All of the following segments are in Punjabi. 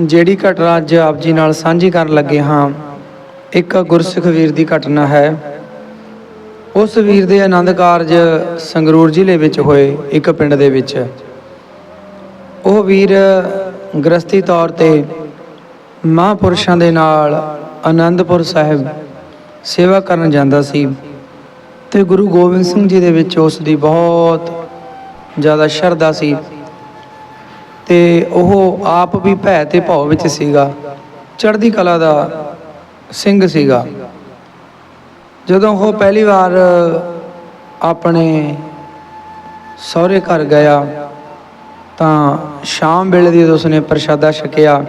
ਜਿਹੜੀ ਘਟਨਾ ਅੱਜ ਆਪ ਜੀ ਨਾਲ ਸਾਂਝੀ ਕਰਨ ਲੱਗੇ ਹਾਂ, ਇੱਕ ਗੁਰਸਿੱਖ ਵੀਰ ਦੀ ਘਟਨਾ ਹੈ। ਉਸ ਵੀਰ ਦੇ ਆਨੰਦ ਕਾਰਜ ਸੰਗਰੂਰ ਜ਼ਿਲ੍ਹੇ ਵਿੱਚ ਹੋਏ, ਇੱਕ ਪਿੰਡ ਦੇ ਵਿੱਚ। ਉਹ ਵੀਰ ਗ੍ਰਸਤੀ ਤੌਰ ਤੇ ਮਹਾਂਪੁਰਸ਼ਾਂ ਦੇ ਨਾਲ ਆਨੰਦਪੁਰ ਸਾਹਿਬ ਸੇਵਾ ਕਰਨ ਜਾਂਦਾ ਸੀ ਤੇ ਗੁਰੂ ਗੋਬਿੰਦ ਸਿੰਘ ਜੀ ਦੇ ਵਿੱਚ ਉਸ ਦੀ ਬਹੁਤ ਜ਼ਿਆਦਾ ਸ਼ਰਧਾ ਸੀ। ਤੇ ਉਹ ਆਪ ਵੀ ਭੈ ਤੇ ਭਉ ਵਿੱਚ ਸੀਗਾ। ਚੜ੍ਹਦੀ ਕਲਾ ਦਾ ਸਿੰਘ ਸੀਗਾ। ਜਦੋਂ ਉਹ ਪਹਿਲੀ ਵਾਰ ਆਪਣੇ ਸਹੁਰੇ ਘਰ ਗਿਆ, ਤਾਂ ਸ਼ਾਮ ਵੇਲੇ ਦੀ ਉਸਨੇ ਪ੍ਰਸ਼ਾਦਾ ਛਕਿਆ,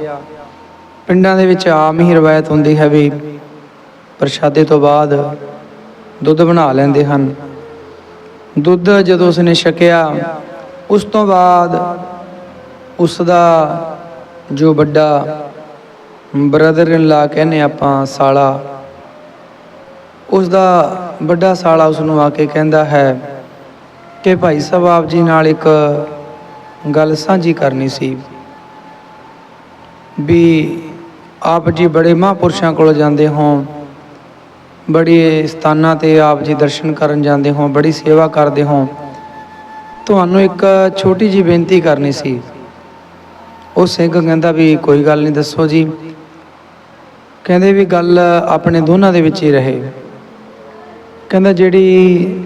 ਪਿੰਡਾਂ ਦੇ ਵਿੱਚ ਆਮ ਹੀ ਰਵਾਇਤ ਹੁੰਦੀ ਹੈ ਵੀ ਪ੍ਰਸ਼ਾਦੇ ਤੋਂ ਬਾਅਦ ਦੁੱਧ ਬਣਾ ਲੈਂਦੇ ਹਨ। ਦੁੱਧ ਜਦੋਂ ਉਸਨੇ ਛਕਿਆ, ਉਸ ਤੋਂ ਬਾਅਦ ਉਸ ਦਾ ਜੋ ਵੱਡਾ ਬ੍ਰਦਰ ਇਨ ਲਾ ਕਹਿੰਦੇ ਆਪਾਂ ਸਾਲਾ ਉਸ ਦਾ ਵੱਡਾ ਸਾਲਾ ਉਸ ਨੂੰ ਆ ਕੇ ਕਹਿੰਦਾ ਹੈ ਕਿ ਭਾਈ ਸਾਹਿਬ, ਆਪ ਜੀ ਨਾਲ ਇੱਕ ਗੱਲ ਸਾਂਝੀ ਕਰਨੀ ਸੀ ਵੀ ਆਪ ਜੀ ਬੜੇ ਮਹਾਂਪੁਰਸ਼ਾਂ ਕੋਲ ਜਾਂਦੇ ਹੋ, ਬੜੇ ਸਥਾਨਾਂ ਤੇ ਆਪ ਜੀ ਦਰਸ਼ਨ ਕਰਨ ਜਾਂਦੇ ਹੋ, ਬੜੀ ਸੇਵਾ ਕਰਦੇ ਹੋ। ਤੁਹਾਨੂੰ ਇੱਕ ਛੋਟੀ ਜੀ ਬੇਨਤੀ ਕਰਨੀ ਸੀ ਉਹ ਸਿੰਘ ਕਹਿੰਦਾ ਵੀ ਕੋਈ ਗੱਲ ਨਹੀਂ, ਦੱਸੋ ਜੀ। ਕਹਿੰਦੇ ਵੀ ਗੱਲ ਆਪਣੇ ਦੋਨਾਂ ਦੇ ਵਿੱਚ ਹੀ ਰਹੇ। ਕਹਿੰਦਾ ਜਿਹੜੀ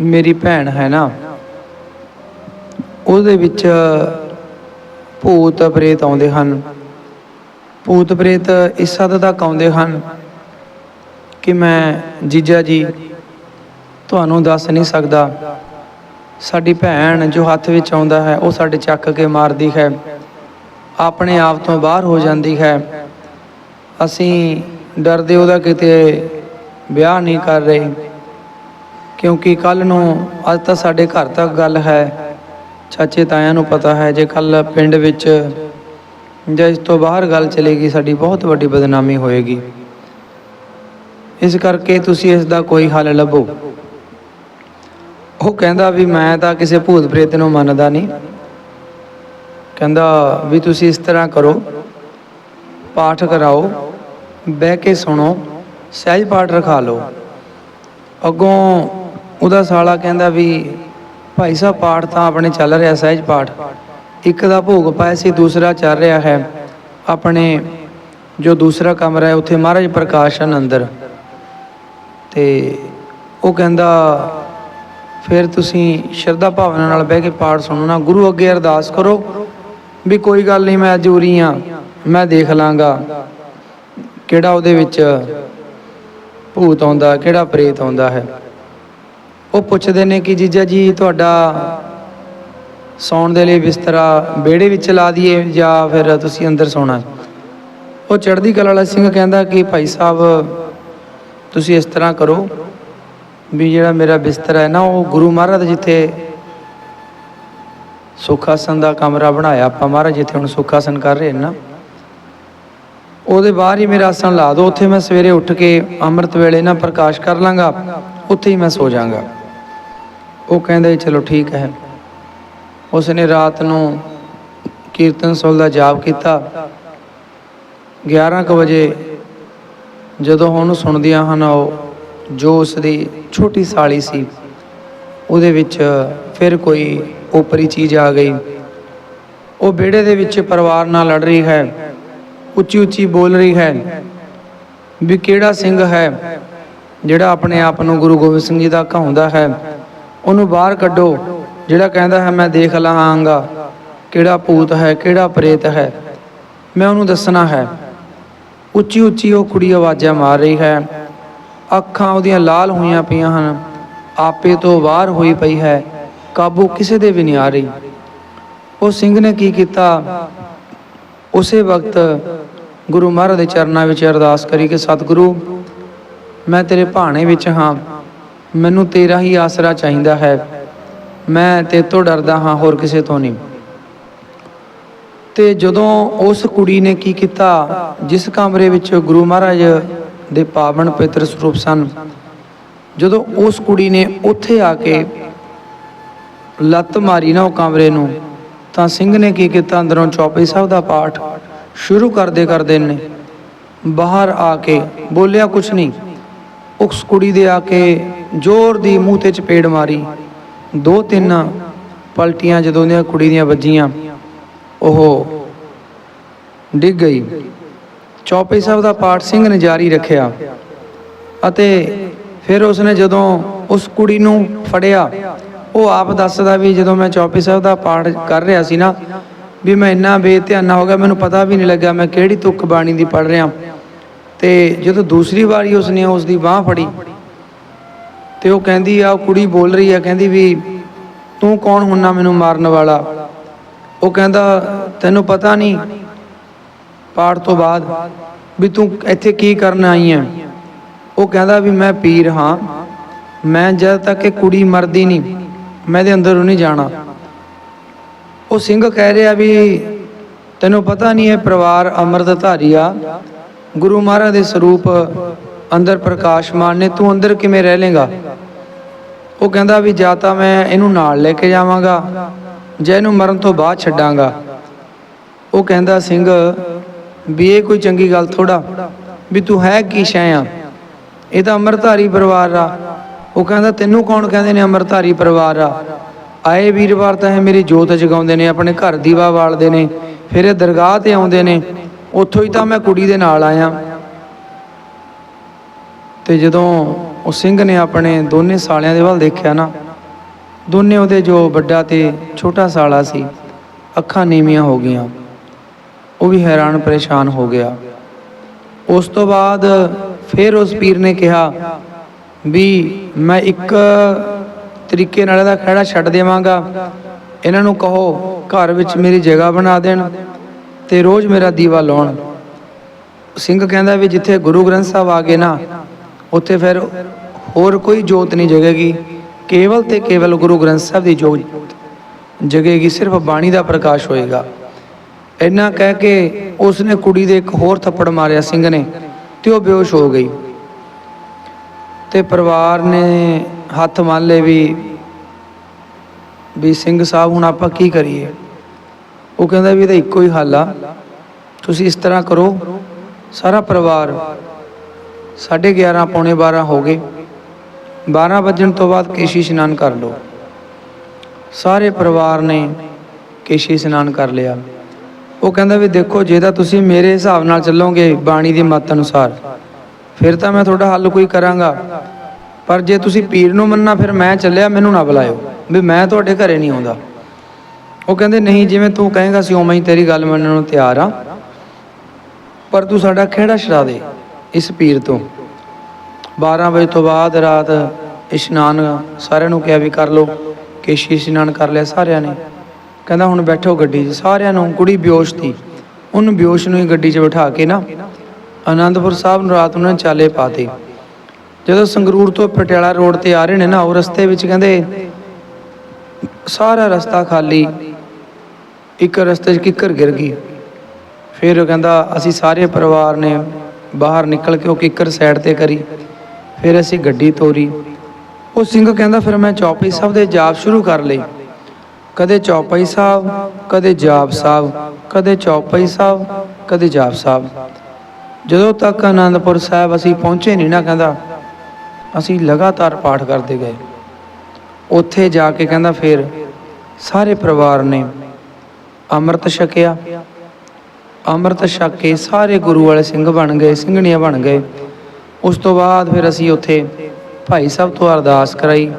ਮੇਰੀ ਭੈਣ ਹੈ ਨਾ, ਉਹਦੇ ਵਿੱਚ ਭੂਤ ਪ੍ਰੇਤ ਆਉਂਦੇ ਹਨ। ਭੂਤ ਪ੍ਰੇਤ ਇਸ ਹੱਦ ਤੱਕ ਆਉਂਦੇ ਹਨ ਕਿ ਮੈਂ ਜੀਜਾ ਜੀ, ਤੁਹਾਨੂੰ ਦੱਸ ਨਹੀਂ ਸਕਦਾ। ਸਾਡੀ ਭੈਣ ਜੋ ਹੱਥ ਵਿੱਚ ਆਉਂਦਾ ਹੈ, ਉਹ ਸਾਡੇ ਚੱਕ ਕੇ ਮਾਰਦੀ ਹੈ। ਆਪਣੇ ਆਪ ਤੋਂ ਬਾਹਰ ਹੋ ਜਾਂਦੀ ਹੈ। ਅਸੀਂ ਡਰਦੇ ਉਹਦਾ ਕਿਤੇ ਵਿਆਹ ਨਹੀਂ ਕਰ ਰਹੇ, ਕਿਉਂਕਿ ਕੱਲ ਨੂੰ ਅੱਜ ਤਾਂ ਸਾਡੇ ਘਰ ਤੱਕ ਗੱਲ ਹੈ। ਚਾਚੇ ਤਾਇਆਂ ਨੂੰ ਪਤਾ ਹੈ, ਜੇ ਕੱਲ ਪਿੰਡ ਵਿੱਚ ਜਾਂ ਇਸ ਤੋਂ ਬਾਹਰ ਗੱਲ ਚਲੇਗੀ, ਸਾਡੀ ਬਹੁਤ ਵੱਡੀ ਬਦਨਾਮੀ ਹੋਏਗੀ। ਇਸ ਕਰਕੇ ਤੁਸੀਂ ਇਸ ਦਾ ਕੋਈ ਹੱਲ ਲੱਭੋ। ਉਹ ਕਹਿੰਦਾ ਵੀ ਮੈਂ ਤਾਂ ਕਿਸੇ ਭੂਤ ਪ੍ਰੇਤ ਨੂੰ ਮੰਨਦਾ ਨਹੀਂ। ਕਹਿੰਦਾ ਵੀ ਤੁਸੀਂ ਇਸ ਤਰ੍ਹਾਂ ਕਰੋ, ਪਾਠ ਕਰਾਓ, ਬਹਿ ਕੇ ਸੁਣੋ, ਸਹਿਜ ਪਾਠ ਰਖਾ ਲਓ। ਅੱਗੋਂ ਉਹਦਾ ਸਾਲਾ ਕਹਿੰਦਾ ਵੀ ਭਾਈ ਸਾਹਿਬ ਪਾਠ ਤਾਂ ਆਪਣੇ ਚੱਲ ਰਿਹਾ, ਸਹਿਜ ਪਾਠ। ਇੱਕ ਦਾ ਭੋਗ ਪਾਇਆ ਸੀ, ਦੂਸਰਾ ਚੱਲ ਰਿਹਾ ਹੈ। ਆਪਣੇ ਜੋ ਦੂਸਰਾ ਕਮਰਾ ਹੈ, ਉੱਥੇ ਮਹਾਰਾਜ ਪ੍ਰਕਾਸ਼ਨ ਅੰਦਰ। ਤੇ ਉਹ ਕਹਿੰਦਾ ਫਿਰ ਤੁਸੀਂ ਸ਼ਰਧਾ ਭਾਵਨਾ ਨਾਲ ਬਹਿ ਕੇ ਪਾਠ ਸੁਣਨਾ, ਗੁਰੂ ਅੱਗੇ ਅਰਦਾਸ ਕਰੋ ਵੀ ਕੋਈ ਗੱਲ ਨਹੀਂ, ਮੈਂ ਅੱਜ ਉਰੀ ਆ, ਮੈਂ ਦੇਖ ਲਾਂਗਾ। ਕਿਹੜਾ ਉਹਦੇ ਵਿੱਚ ਭੂਤ ਆਉਂਦਾ, ਕਿਹੜਾ ਪ੍ਰੇਤ ਆਉਂਦਾ ਹੈ। ਉਹ ਪੁੱਛਦੇ ਨੇ ਕਿ ਜੀਜਾ ਜੀ, ਤੁਹਾਡਾ ਸੌਣ ਦੇ ਲਈ ਬਿਸਤਰਾ ਵਿਹੜੇ ਵਿੱਚ ਲਾ ਦਈਏ ਜਾਂ ਫਿਰ ਤੁਸੀਂ ਅੰਦਰ ਸੌਣਾ? ਉਹ ਚੜ੍ਹਦੀ ਕਲਾ ਵਾਲਾ ਸਿੰਘ ਕਹਿੰਦਾ ਕਿ ਭਾਈ ਸਾਹਿਬ, ਤੁਸੀਂ ਇਸ ਤਰ੍ਹਾਂ ਕਰੋ ਵੀ ਜਿਹੜਾ ਮੇਰਾ ਬਿਸਤਰਾ ਹੈ ਨਾ, ਉਹ ਗੁਰੂ ਮਹਾਰਾਜ ਜਿੱਥੇ ਸੁਖਾਸਨ ਦਾ ਕਮਰਾ ਬਣਾਇਆ ਆਪਾਂ ਮਹਾਰਾਜ ਜਿੱਥੇ ਹੁਣ ਸੁਖਾਸਨ ਕਰ ਰਹੇ ਨਾ ਉਹਦੇ ਬਾਹਰ ਹੀ ਮੇਰਾ ਆਸਣ ਲਾ ਦਿਓ। ਉੱਥੇ ਮੈਂ ਸਵੇਰੇ ਉੱਠ ਕੇ ਅੰਮ੍ਰਿਤ ਵੇਲੇ ਨਾ ਪ੍ਰਕਾਸ਼ ਕਰ ਲਾਂਗਾ, ਉੱਥੇ ਹੀ ਮੈਂ ਸੋ ਜਾਾਂਗਾ ਉਹ ਕਹਿੰਦੇ ਚਲੋ ਠੀਕ ਹੈ। ਉਸ ਨੇ ਰਾਤ ਨੂੰ ਕੀਰਤਨ ਸੋਲ ਦਾ ਜਾਪ ਕੀਤਾ। 11 ਕੁ ਵਜੇ ਜਦੋਂ ਉਹਨੂੰ ਸੁਣਦੀਆਂ ਹਨ ਉਹ ਜੋ ਉਸ ਦੀ ਛੋਟੀ ਸਾਲੀ ਸੀ, ਉਹਦੇ ਵਿੱਚ ਫਿਰ ਕੋਈ ਉਪਰੀ ਚੀਜ਼ ਆ ਗਈ। ਉਹ ਵਿਹੜੇ ਦੇ ਵਿੱਚ ਪਰਿਵਾਰ ਨਾਲ ਲੜ ਰਹੀ ਹੈ, ਉੱਚੀ ਉੱਚੀ ਬੋਲ ਰਹੀ ਹੈ ਵੀ ਕਿਹੜਾ ਸਿੰਘ ਹੈ ਜਿਹੜਾ ਆਪਣੇ ਆਪ ਨੂੰ ਗੁਰੂ ਗੋਬਿੰਦ ਸਿੰਘ ਜੀ ਦਾ ਕਹਾਉਂਦਾ ਹੈ। ਉਹਨੂੰ ਬਾਹਰ ਕੱਢੋ, ਜਿਹੜਾ ਕਹਿੰਦਾ ਹੈ, ਮੈਂ ਦੇਖ ਲਹਾਂਗਾ ਕਿਹੜਾ ਭੂਤ ਹੈ, ਕਿਹੜਾ ਪ੍ਰੇਤ ਹੈ। ਮੈਂ ਉਹਨੂੰ ਦੱਸਣਾ ਹੈ। ਉੱਚੀ ਉੱਚੀ ਉਹ ਕੁੜੀ ਆਵਾਜ਼ਾਂ ਮਾਰ ਰਹੀ ਹੈ। ਅੱਖਾਂ ਉਹਦੀਆਂ ਲਾਲ ਹੋਈਆਂ ਪਈਆਂ ਹਨ। ਆਪੇ ਤੋਂ ਬਾਹਰ ਹੋਈ ਪਈ ਹੈ। ਕਾਬੂ ਕਿਸੇ ਦੇ ਵੀ ਨਹੀਂ ਆ ਰਹੀ। ਉਹ ਸਿੰਘ ਨੇ ਕੀ ਕੀਤਾ? ਉਸੇ ਵਕਤ ਗੁਰੂ ਮਹਾਰਾਜ ਦੇ ਚਰਨਾਂ ਵਿੱਚ ਅਰਦਾਸ ਕਰੀ ਕਿ, ਸਤਿਗੁਰੂ, ਮੈਂ ਤੇਰੇ ਭਾਣੇ ਵਿੱਚ ਹਾਂ। ਮੈਨੂੰ ਤੇਰਾ ਹੀ ਆਸਰਾ ਚਾਹੀਦਾ ਹੈ। ਮੈਂ ਤੇਰੇ ਤੋਂ ਡਰਦਾ ਹਾਂ ਹੋਰ ਕਿਸੇ ਤੋਂ ਨਹੀਂ। ਤੇ ਜਦੋਂ ਉਸ ਕੁੜੀ ਨੇ ਕੀ ਕੀਤਾ? ਜਿਸ ਕਮਰੇ ਵਿੱਚ ਗੁਰੂ ਮਹਾਰਾਜ ਦੇ ਪਾਵਨ ਪਵਿੱਤਰ ਸਰੂਪ ਸਨ। ਜਦੋਂ ਉਸ ਕੁੜੀ ਨੇ ਉੱਥੇ ਆ ਕੇ ਲੱਤ ਮਾਰੀ ਨਾ ਉਹ ਕਮਰੇ ਨੂੰ, ਤਾਂ ਸਿੰਘ ਨੇ ਕੀ ਕੀਤਾ? ਅੰਦਰੋਂ ਚੌਪਈ ਸਾਹਿਬ ਦਾ ਪਾਠ ਸ਼ੁਰੂ ਕਰਦੇ ਕਰਦੇ ਨੇ, ਬਾਹਰ ਆ ਕੇ ਬੋਲਿਆ, ਕੁਛ ਨਹੀਂ। ਉਸ ਕੁੜੀ ਦੇ ਆ ਕੇ ਜ਼ੋਰ ਦੀ ਮੂੰਹ ਤੇ ਚਪੇੜ ਮਾਰੀ। ਦੋ ਤਿੰਨ ਪਲਟੀਆਂ ਜਦੋਂ ਦੀਆਂ ਕੁੜੀ ਦੀਆਂ ਵੱਜੀਆਂ, ਉਹ ਡਿੱਗ ਗਈ। ਚੌਪਈ ਸਾਹਿਬ ਦਾ ਪਾਠ ਸਿੰਘ ਨੇ ਜਾਰੀ ਰੱਖਿਆ ਅਤੇ ਫਿਰ ਉਸਨੇ ਜਦੋਂ ਉਸ ਕੁੜੀ ਨੂੰ ਫੜਿਆ, ਉਹ ਆਪ ਦੱਸਦਾ ਵੀ ਜਦੋਂ ਮੈਂ ਚੌਪਈ ਸਾਹਿਬ ਦਾ ਪਾਠ ਕਰ ਰਿਹਾ ਸੀ ਨਾ, ਵੀ ਮੈਂ ਇੰਨਾ ਬੇਧਿਆਨਾ ਹੋ ਗਿਆ, ਮੈਨੂੰ ਪਤਾ ਵੀ ਨਹੀਂ ਲੱਗਾ ਮੈਂ ਕਿਹੜੀ ਤੁਕ ਬਾਣੀ ਦੀ ਪੜ ਰਿਹਾ। ਤੇ ਜਦੋਂ ਦੂਸਰੀ ਵਾਰੀ ਉਸਨੇ ਉਸ ਦੀ ਬਾਹ ਫੜੀ, ਤੇ ਉਹ ਕਹਿੰਦੀ ਆ ਉਹ ਕੁੜੀ ਬੋਲ ਰਹੀ ਆ ਕਹਿੰਦੀ ਵੀ ਤੂੰ ਕੌਣ ਹੁੰਨਾ ਮੈਨੂੰ ਮਾਰਨ ਵਾਲਾ? ਉਹ ਕਹਿੰਦਾ, ਤੈਨੂੰ ਪਤਾ ਨਹੀਂ ਪਾਠ ਤੋਂ ਬਾਅਦ ਵੀ ਤੂੰ ਇੱਥੇ ਕੀ ਕਰਨ ਆਈ ਹੈ ਉਹ ਕਹਿੰਦਾ ਵੀ ਮੈਂ ਪੀਰ ਹਾਂ। ਮੈਂ ਜਦ ਤੱਕ ਇਹ ਕੁੜੀ ਮਰਦੀ ਨਹੀਂ, ਮੈਂ ਇਹਦੇ ਅੰਦਰ ਨਹੀਂ ਜਾਣਾ। ਉਹ ਸਿੰਘ ਕਹਿ ਰਿਹਾ ਵੀ ਤੈਨੂੰ ਪਤਾ ਨਹੀਂ ਇਹ ਪਰਿਵਾਰ ਅੰਮ੍ਰਿਤਧਾਰੀ ਆ। ਗੁਰੂ ਮਹਾਰਾਜ ਦੇ ਸਰੂਪ ਅੰਦਰ ਪ੍ਰਕਾਸ਼ਮਾਨ ਨੇ, ਤੂੰ ਅੰਦਰ ਕਿਵੇਂ ਰਹਿ ਲੇਗਾ? ਉਹ ਕਹਿੰਦਾ ਵੀ ਜਾਂ ਤਾਂ ਮੈਂ ਇਹਨੂੰ ਨਾਲ ਲੈ ਕੇ ਜਾਵਾਂਗਾ, ਜਾਂ ਇਹਨੂੰ ਮਰਨ ਤੋਂ ਬਾਅਦ ਛੱਡਾਂਗਾ। ਉਹ ਕਹਿੰਦਾ, ਸਿੰਘ ਵੀ ਇਹ ਕੋਈ ਚੰਗੀ ਗੱਲ ਥੋੜਾ ਵੀ ਤੂੰ ਹੈ ਕੀ ਸ਼ੈ ਆ ਇਹ ਤਾਂ ਅੰਮ੍ਰਿਤਧਾਰੀ ਪਰਿਵਾਰ ਆ। ਉਹ ਕਹਿੰਦਾ, ਤੈਨੂੰ ਕੌਣ ਕਹਿੰਦੇ ਨੇ ਅੰਮ੍ਰਿਤਧਾਰੀ ਪਰਿਵਾਰ ਆ? ਆਏ ਵੀਰਵਾਰ ਤਾਂ ਇਹ ਮੇਰੀ ਜੋਤ ਜਗਾਉਂਦੇ ਨੇ, ਆਪਣੇ ਘਰ ਦੀਵਾ ਵਾਲਦੇ ਨੇ, ਫਿਰ ਇਹ ਦਰਗਾਹ ਤੇ ਆਉਂਦੇ ਨੇ। ਉੱਥੋਂ ਹੀ ਤਾਂ ਮੈਂ ਕੁੜੀ ਦੇ ਨਾਲ ਆਇਆ। ਤੇ ਜਦੋਂ ਉਹ ਸਿੰਘ ਨੇ ਆਪਣੇ ਦੋਨੇ ਸਾਲਿਆਂ ਦੇ ਵੱਲ ਦੇਖਿਆ ਨਾ, ਦੋਨੇ ਉਹਦੇ ਜੋ ਵੱਡਾ ਤੇ ਛੋਟਾ ਸਾਲਾ ਸੀ, ਅੱਖਾਂ ਨੀਵੀਆਂ ਹੋ ਗਈਆਂ। ਉਹ ਵੀ ਹੈਰਾਨ ਪਰੇਸ਼ਾਨ ਹੋ ਗਿਆ। ਉਸ ਤੋਂ ਬਾਅਦ ਫਿਰ ਉਸ ਪੀਰ ਨੇ ਕਿਹਾ ਵੀ ਮੈਂ ਇੱਕ ਤਰੀਕੇ ਨਾਲ ਇਹਦਾ ਖੜਾ ਛੱਡ ਦੇਵਾਂਗਾ। ਇਹਨਾਂ ਨੂੰ ਕਹੋ, ਘਰ ਵਿੱਚ ਮੇਰੀ ਜਗ੍ਹਾ ਬਣਾ ਦੇਣ ਤੇ ਰੋਜ਼ ਮੇਰਾ ਦੀਵਾ ਲਾਉਣ। ਸਿੰਘ ਕਹਿੰਦਾ ਵੀ ਜਿੱਥੇ ਗੁਰੂ ਗ੍ਰੰਥ ਸਾਹਿਬ ਆ ਗਏ ਨਾ, ਉੱਥੇ ਫਿਰ ਹੋਰ ਕੋਈ ਜੋਤ ਨਹੀਂ ਜਗੇਗੀ। ਕੇਵਲ ਤੇ ਕੇਵਲ ਗੁਰੂ ਗ੍ਰੰਥ ਸਾਹਿਬ ਦੀ ਜੋਤ ਜਗੇਗੀ, ਸਿਰਫ ਬਾਣੀ ਦਾ ਪ੍ਰਕਾਸ਼ ਹੋਏਗਾ। ਇੰਨਾ ਕਹਿ ਕੇ ਉਸਨੇ ਕੁੜੀ ਦੇ ਇੱਕ ਹੋਰ ਥੱਪੜ ਮਾਰਿਆ ਸਿੰਘ ਨੇ ਤੇ ਉਹ ਬੇਹੋਸ਼ ਹੋ ਗਈ। ਤੇ ਪਰਿਵਾਰ ਨੇ ਹੱਥ ਮੰਨ ਲਏ ਵੀ ਵੀ ਸਿੰਘ ਸਾਹਿਬ ਹੁਣ ਆਪਾਂ ਕੀ ਕਰੀਏ? ਉਹ ਕਹਿੰਦਾ ਵੀ ਇਹਦਾ ਇੱਕੋ ਹੀ ਹੱਲ ਆ। ਤੁਸੀਂ ਇਸ ਤਰ੍ਹਾਂ ਕਰੋ, ਸਾਰਾ ਪਰਿਵਾਰ 11:30 ਪੌਣੇ 12 ਹੋ ਗਏ। 12 ਵਜਣ ਤੋਂ ਬਾਅਦ ਕੇਸ਼ੀ ਇਸ਼ਨਾਨ ਕਰ ਲਓ। ਸਾਰੇ ਪਰਿਵਾਰ ਨੇ ਕੇਸ਼ੀ ਇਸ਼ਨਾਨ ਕਰ ਲਿਆ। ਉਹ ਕਹਿੰਦਾ ਵੀ ਦੇਖੋ, ਜੇ ਤਾਂ ਤੁਸੀਂ ਮੇਰੇ ਹਿਸਾਬ ਨਾਲ ਚੱਲੋਗੇ ਬਾਣੀ ਦੀ ਮੱਤ ਅਨੁਸਾਰ, ਫਿਰ ਤਾਂ ਮੈਂ ਤੁਹਾਡਾ ਹੱਲ ਕੋਈ ਕਰਾਂਗਾ। ਪਰ ਜੇ ਤੁਸੀਂ ਪੀਰ ਨੂੰ ਮੰਨਣਾ, ਫਿਰ ਮੈਂ ਚੱਲਿਆ, ਮੈਨੂੰ ਨਾ ਬੁਲਾਇਓ, ਵੀ ਮੈਂ ਤੁਹਾਡੇ ਘਰੇ ਨਹੀਂ ਆਉਂਦਾ। ਉਹ ਕਹਿੰਦੇ, ਨਹੀਂ, ਜਿਵੇਂ ਤੂੰ ਕਹੇਗਾ ਸੀ ਉਵੇਂ ਹੀ ਤੇਰੀ ਗੱਲ ਮੰਨਣ ਨੂੰ ਤਿਆਰ ਆ। ਪਰ ਤੂੰ ਸਾਡਾ ਖਿਹੜਾ ਛਡਾ ਦੇ ਇਸ ਪੀਰ ਤੋਂ। 12 ਵਜੇ ਤੋਂ ਬਾਅਦ ਰਾਤ ਇਸ਼ਨਾਨ ਸਾਰਿਆਂ ਨੂੰ ਕਿਹਾ ਵੀ ਕਰ ਲਓ, ਕੇਸ਼ੀ ਇਸ਼ਨਾਨ ਕਰ ਲਿਆ ਸਾਰਿਆਂ ਨੇ। ਕਹਿੰਦਾ ਹੁਣ ਬੈਠੋ ਗੱਡੀ 'ਚ। ਸਾਰਿਆਂ ਨੂੰ, ਕੁੜੀ ਬਿਓਸ਼ ਸੀ। ਉਹਨੂੰ ਬਿਓਸ਼ ਨੂੰ ਹੀ ਗੱਡੀ 'ਚ ਬਿਠਾ ਕੇ ਨਾ ਆਨੰਦਪੁਰ ਸਾਹਿਬ ਨੂੰ ਰਾਤ ਨੂੰ ਚਾਲੇ ਪਾਤੇ ਜਦੋਂ ਸੰਗਰੂਰ ਤੋਂ ਪਟਿਆਲਾ ਰੋਡ ਤੇ ਆ ਰਹੇ ਨੇ ਨਾ, ਉਹ ਰਸਤੇ ਵਿੱਚ ਕਹਿੰਦੇ ਸਾਰਾ ਰਸਤਾ ਖਾਲੀ। ਇੱਕ ਰਸਤੇ 'ਚ ਕਿੱਕਰ ਗਿਰ ਗਈ। ਫਿਰ ਉਹ ਕਹਿੰਦਾ, ਅਸੀਂ ਸਾਰੇ ਪਰਿਵਾਰ ਨੇ ਬਾਹਰ ਨਿਕਲ ਕੇ ਉਹ ਕਿੱਕਰ ਸਾਈਡ ਤੇ ਕਰੀ। ਫਿਰ ਅਸੀਂ ਗੱਡੀ ਤੋਰੀ। ਉਹ ਸਿੰਘ ਕਹਿੰਦਾ, ਫਿਰ ਮੈਂ ਚੌਪਈ ਸਾਹਿਬ ਦੇ ਜਾਪ ਸ਼ੁਰੂ ਕਰ ਲਈ ਕਦੇ ਚੌਪਈ ਸਾਹਿਬ, ਕਦੇ ਜਾਪ ਸਾਹਿਬ, ਕਦੇ ਚੌਪਈ ਸਾਹਿਬ, ਕਦੇ ਜਾਪ ਸਾਹਿਬ। ਜਦੋਂ ਤੱਕ ਆਨੰਦਪੁਰ ਸਾਹਿਬ ਅਸੀਂ ਪਹੁੰਚੇ ਨਹੀਂ ਨਾ ਕਹਿੰਦਾ, ਅਸੀਂ ਲਗਾਤਾਰ ਪਾਠ ਕਰਦੇ ਗਏ। ਉੱਥੇ ਜਾ ਕੇ ਕਹਿੰਦਾ ਫਿਰ ਸਾਰੇ ਪਰਿਵਾਰ ਨੇ ਅੰਮ੍ਰਿਤ ਛਕਿਆ। ਅੰਮ੍ਰਿਤ ਛਕ ਕੇ ਸਾਰੇ ਗੁਰੂ ਵਾਲੇ ਸਿੰਘ ਬਣ ਗਏ, ਸਿੰਘਣੀਆਂ ਬਣ ਗਏ। ਉਸ ਤੋਂ ਬਾਅਦ ਫਿਰ ਅਸੀਂ ਉੱਥੇ ਭਾਈ ਸਾਹਿਬ ਤੋਂ ਅਰਦਾਸ ਕਰਾਈ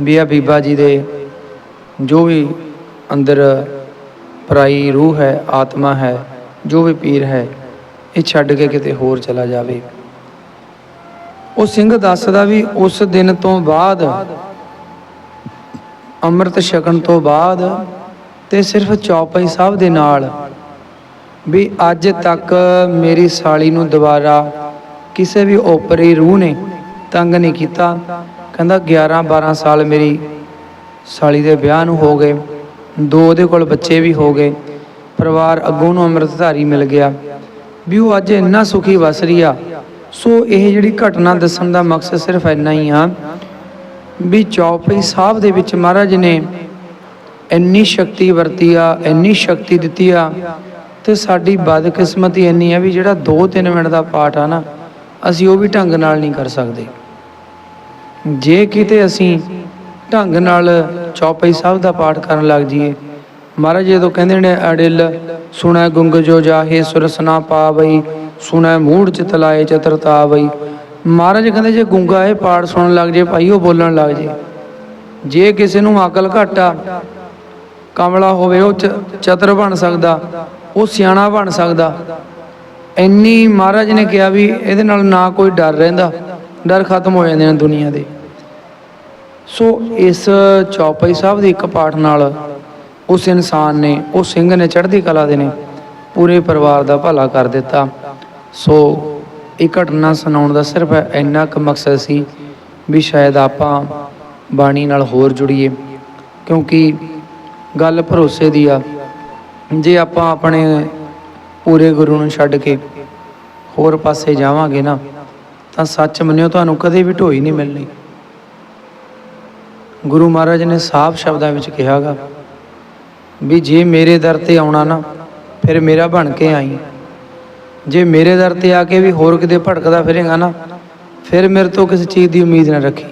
ਵੀ ਬੀਬਾ ਜੀ ਦੇ ਜੋ ਵੀ ਅੰਦਰ ਪਰਾਈ ਰੂਹ ਹੈ, ਆਤਮਾ ਹੈ, ਜੋ ਵੀ ਪੀਰ ਹੈ, ਇਹ ਛੱਡ ਕੇ ਕਿਤੇ ਹੋਰ ਚਲਾ ਜਾਵੇ। ਉਹ ਸਿੰਘ ਦੱਸਦਾ ਵੀ ਉਸ ਦਿਨ ਤੋਂ ਬਾਅਦ, ਅੰਮ੍ਰਿਤ ਛਕਣ ਤੋਂ ਬਾਅਦ ਤੇ ਸਿਰਫ ਚੌਪਈ ਸਾਹਿਬ ਦੇ ਨਾਲ ਵੀ ਅੱਜ ਤੱਕ ਮੇਰੀ ਸਾਲੀ ਨੂੰ ਦੁਬਾਰਾ ਕਿਸੇ ਵੀ ਓਪਰੀ ਰੂਹ ਨੇ ਤੰਗ ਨਹੀਂ ਕੀਤਾ। ਕਹਿੰਦਾ 11 12 ਸਾਲ ਮੇਰੀ ਸਾਲੀ ਦੇ ਵਿਆਹ ਨੂੰ ਹੋ ਗਏ। ਦੋ ਉਹਦੇ ਕੋਲ ਬੱਚੇ ਵੀ ਹੋ ਗਏ। ਪਰਿਵਾਰ ਅੱਗੋਂ ਨੂੰ ਅੰਮ੍ਰਿਤਧਾਰੀ ਮਿਲ ਗਿਆ। ਵੀ ਉਹ ਅੱਜ ਇੰਨਾ ਸੁਖੀ ਵਸ ਰਹੀ ਆ। ਸੋ ਇਹ ਜਿਹੜੀ ਘਟਨਾ ਦੱਸਣ ਦਾ ਮਕਸਦ ਸਿਰਫ ਇੰਨਾ ਹੀ ਆ ਵੀ ਚੌਪਈ ਸਾਹਿਬ ਦੇ ਵਿੱਚ ਮਹਾਰਾਜ ਨੇ ਇੰਨੀ ਸ਼ਕਤੀ ਵਰਤੀ ਆ, ਇੰਨੀ ਸ਼ਕਤੀ ਦਿੱਤੀ ਆ ਤੇ ਸਾਡੀ ਬਦਕਿਸਮਤੀ ਇੰਨੀ ਆ ਵੀ ਜਿਹੜਾ 2-3 ਮਿੰਟ ਦਾ ਪਾਠ ਆ ਨਾ, ਅਸੀਂ ਉਹ ਵੀ ਢੰਗ ਨਾਲ ਨਹੀਂ ਕਰ ਸਕਦੇ। ਜੇ ਕਿਤੇ ਅਸੀਂ ਢੰਗ ਨਾਲ ਚੌਪਈ ਸਾਹਿਬ ਦਾ ਪਾਠ ਕਰਨ ਲੱਗ ਜਾਈਏ ਮਹਾਰਾਜ ਜਦੋਂ ਕਹਿੰਦੇ ਨੇ, ਅੜਿਲ ਸੁਣੈ ਗੁੰਗ ਜੋ ਜਾਹੇ ਸੁਰਸਨਾ ਪਾਵਈ, ਸੁਣੈ ਮੂੜ ਚਿਤ ਲਾਏ ਚਤਰਤਾ ਬਈ ਮਹਾਰਾਜ ਕਹਿੰਦੇ, ਜੇ ਗੁੰਗਾ ਇਹ ਪਾਠ ਸੁਣਨ ਲੱਗ ਜੇ, ਭਾਈ ਉਹ ਬੋਲਣ ਲੱਗ ਜੇ। ਜੇ ਕਿਸੇ ਨੂੰ ਅਕਲ ਘੱਟ ਆ, ਕਮਲਾ ਹੋਵੇ, ਉਹ ਚਤਰ ਬਣ ਸਕਦਾ, ਉਹ ਸਿਆਣਾ ਬਣ ਸਕਦਾ। ਇੰਨੀ ਮਹਾਰਾਜ ਨੇ ਕਿਹਾ ਵੀ ਇਹਦੇ ਨਾਲ ਨਾ ਕੋਈ ਡਰ ਰਹਿੰਦਾ, ਡਰ ਖਤਮ ਹੋ ਜਾਂਦੇ ਨੇ ਦੁਨੀਆ ਦੇ। ਸੋ ਇਸ ਚੌਪਈ ਸਾਹਿਬ ਦੇ ਇੱਕ ਪਾਠ ਨਾਲ ਉਸ ਇਨਸਾਨ ਨੇ ਉਹ ਸਿੰਘ ਨੇ ਚੜ੍ਹਦੀ ਕਲਾ ਦੇ ਨੇ ਪੂਰੇ ਪਰਿਵਾਰ ਦਾ ਭਲਾ ਕਰ ਦਿੱਤਾ। ਸੋ ਇਹ ਘਟਨਾ ਸੁਣਾਉਣ ਦਾ ਸਿਰਫ ਇੰਨਾ ਕੁ ਮਕਸਦ ਸੀ ਵੀ ਸ਼ਾਇਦ ਆਪਾਂ ਬਾਣੀ ਨਾਲ ਹੋਰ ਜੁੜੀਏ, ਕਿਉਂਕਿ ਗੱਲ ਭਰੋਸੇ ਦੀ ਆ, ਜੇ ਆਪਾਂ ਆਪਣੇ ਪੂਰੇ ਗੁਰੂ ਨੂੰ ਛੱਡ ਕੇ ਹੋਰ ਪਾਸੇ ਜਾਵਾਂਗੇ ਨਾ, ਤਾਂ ਸੱਚ ਮੰਨਿਓ ਤੁਹਾਨੂੰ ਕਦੇ ਵੀ ਢੋਈ ਨਹੀਂ ਮਿਲਣੀ। ਗੁਰੂ ਮਹਾਰਾਜ ਨੇ ਸਾਫ਼ ਸ਼ਬਦਾਂ ਵਿੱਚ ਕਿਹਾਗਾ ਵੀ ਜੇ ਮੇਰੇ ਦਰ ਤੇ ਆਉਣਾ ਨਾ, ਫਿਰ ਮੇਰਾ ਬਣ ਕੇ ਆਈ। ਜੇ ਮੇਰੇ ਦਰ ਤੇ ਆ ਕੇ ਵੀ ਹੋਰ ਕਿਤੇ ਭਟਕਦਾ ਫਿਰੇਗਾ ਨਾ, ਫਿਰ ਮੇਰੇ ਤੋਂ ਕਿਸੇ ਚੀਜ਼ ਦੀ ਉਮੀਦ ਨਾ ਰੱਖੀ।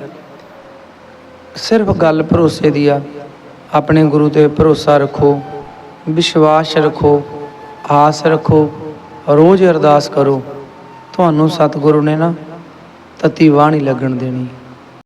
ਸਿਰਫ ਗੱਲ ਭਰੋਸੇ ਦੀ ਆ। ਆਪਣੇ ਗੁਰੂ ਤੇ ਭਰੋਸਾ ਰੱਖੋ, ਵਿਸ਼ਵਾਸ ਰੱਖੋ, ਆਸ ਰੱਖੋ, ਰੋਜ਼ ਅਰਦਾਸ ਕਰੋ, ਤੁਹਾਨੂੰ ਸਤਿਗੁਰੂ ਨੇ ਨਾ ਤਤੀ ਵਾਹ ਨਹੀਂ ਲੱਗਣ ਦੇਣੀ।